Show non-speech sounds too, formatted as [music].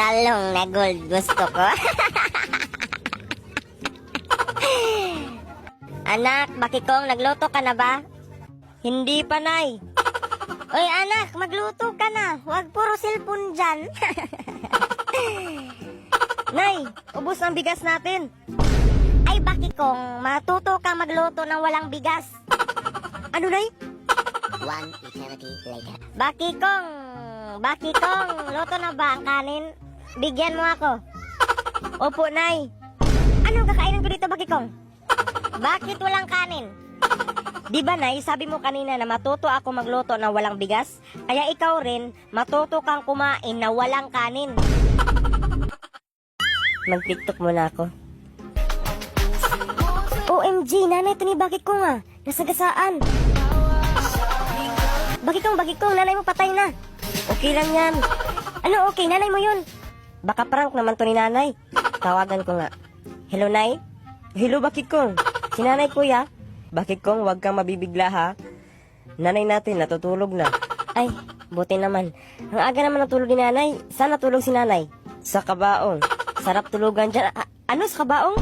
talong na gold gusto ko. anak, bakikong, nagluto ka na ba? Hindi pa, Nay. Oy, anak, magluto ka na. Huwag puro cellphone dyan. [laughs] Nay, ubos ang bigas natin. Ay, bakikong, matuto ka magluto ng walang bigas. Ano, Nay? One eternity later. Bakikong, bakikong, luto na ba ang kanin? Bigyan mo ako. [laughs] Opo, Nay. Anong kakainin ko dito, Bakikong? Bakit walang kanin? [laughs] Di ba, Nay, sabi mo kanina na matuto ako magluto na walang bigas? Kaya ikaw rin, matuto kang kumain na walang kanin. [laughs] Mag-tiktok muna ako. OMG, nanay, ito ni Bakikong ah. Nasagasaan. Bakikong, bakikong, nanay mo patay na. Okay lang yan. Ano okay, nanay mo yun? Baka prank naman to ni nanay. Tawagan ko nga. Hello, nay? Hello, bakikong. Si nanay kuya. Bakikong, wag kang mabibigla ha. Nanay natin, natutulog na. Ay, buti naman. Ang aga naman natulog ni nanay. Saan natulog si nanay? Sa kabaong. Sarap tulugan dyan. A- ano sa kabaong?